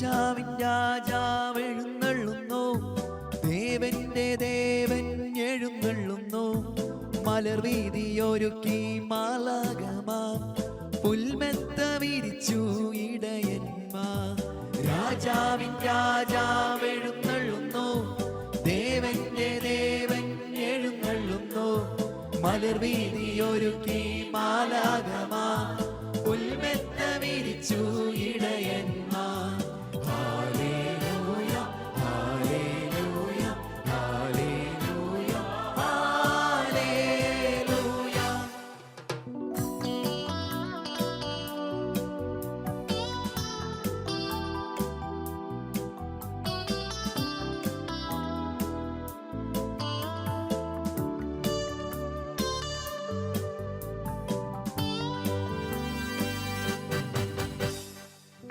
രാജാവിൻ രാജാവ് എഴുന്നള്ളുന്നു ദേവന്റെ ദേവൻ എഴുന്നള്ളുന്നു. മലർവീതിയൊരുക്കി മാലാകമാ പുൽമെത്ത വിരിച്ചു ഇടയന്മാ. രാജാവിൻ രാജാവ് എഴുന്നള്ളുന്നു ദേവന്റെ ദേവൻ എഴുന്നള്ളുന്നു. മലർവീതിയൊരുക്കി മാലാകമാ പുൽമെത്ത വിരിച്ചു ഇടയന്മാ.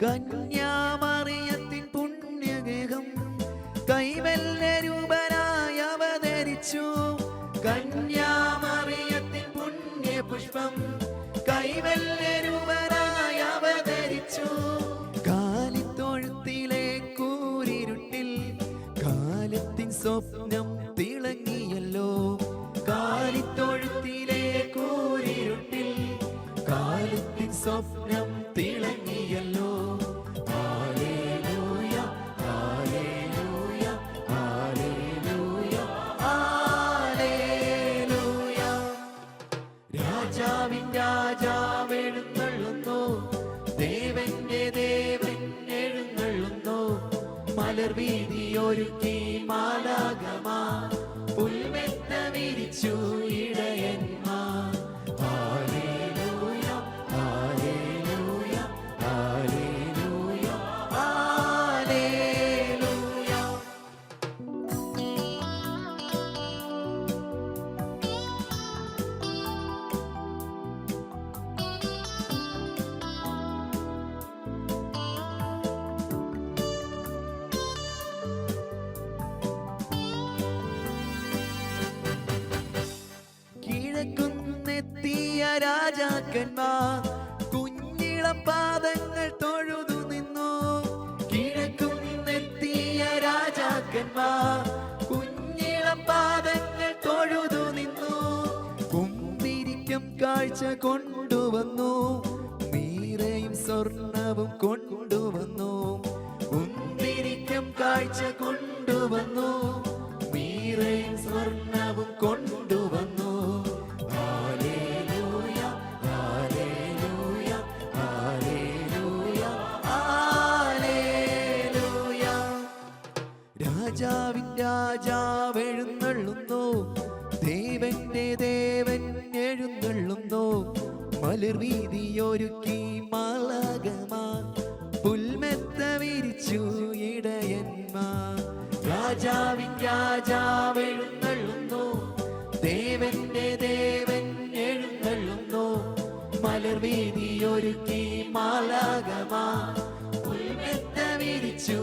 കന്യാമറിയത്തിൻ പുണ്യഗേഹം കൈവല്ല രൂപനായി അവതരിച്ചു. കന്യാമറിയത്തിൻ പുണ്യപുഷ്പം കൈവല്ല രൂപനായി അവതരിച്ചു. കാലിത്തൊഴുത്തിലെ കൂരിരുട്ടിൽ കാലത്തിൻ സ്വപ്നം തിളങ്ങിയല്ലോ. കാലിത്തൊഴുത്തിലെ കൂരിരുട്ടിൽ കാലത്തിൻ സ്വപ്നം തിളങ്ങിയല്ലോ. മലർവീതിയൊരുക്കി മാലാകമാ പുൽമെത്ത വിരിച്ചു ഇടയന്മാ. ഹാലേലൂയ, രാജാക്കന്മാർ കുഞ്ഞിളം പാദങ്ങൾ തൊഴുതു നിന്നു. കിഴക്കുന്നെത്തിയ രാജാക്കന്മാർ കുഞ്ഞിളം പാദങ്ങൾ തൊഴുതു നിന്നു. കുന്നിരിക്കും കാഴ്ച കൊണ്ടുവന്നു. മീരയും സ്വർണവും കൊണ്ടുവന്നു. കുന്നിരിക്കും കാഴ്ച കൊണ്ടുവന്നു. രാജാവ് എഴുന്നള്ളുന്നു ദേവന്റെ ദേവൻ എഴുന്നള്ളുന്നു. മലർവീതിയൊരുക്കി മാലകമാ പുൽമെത്ത വിരിച്ചു ഇടയന്മാ രാജാവിൻ രാജാവ് എഴുന്നള്ളുന്നു ദേവന്റെ ദേവൻ എഴുന്നള്ളുന്നു. മലർവീതിയൊരുക്കി മാലകമാ പുൽമെത്ത വിരിച്ചു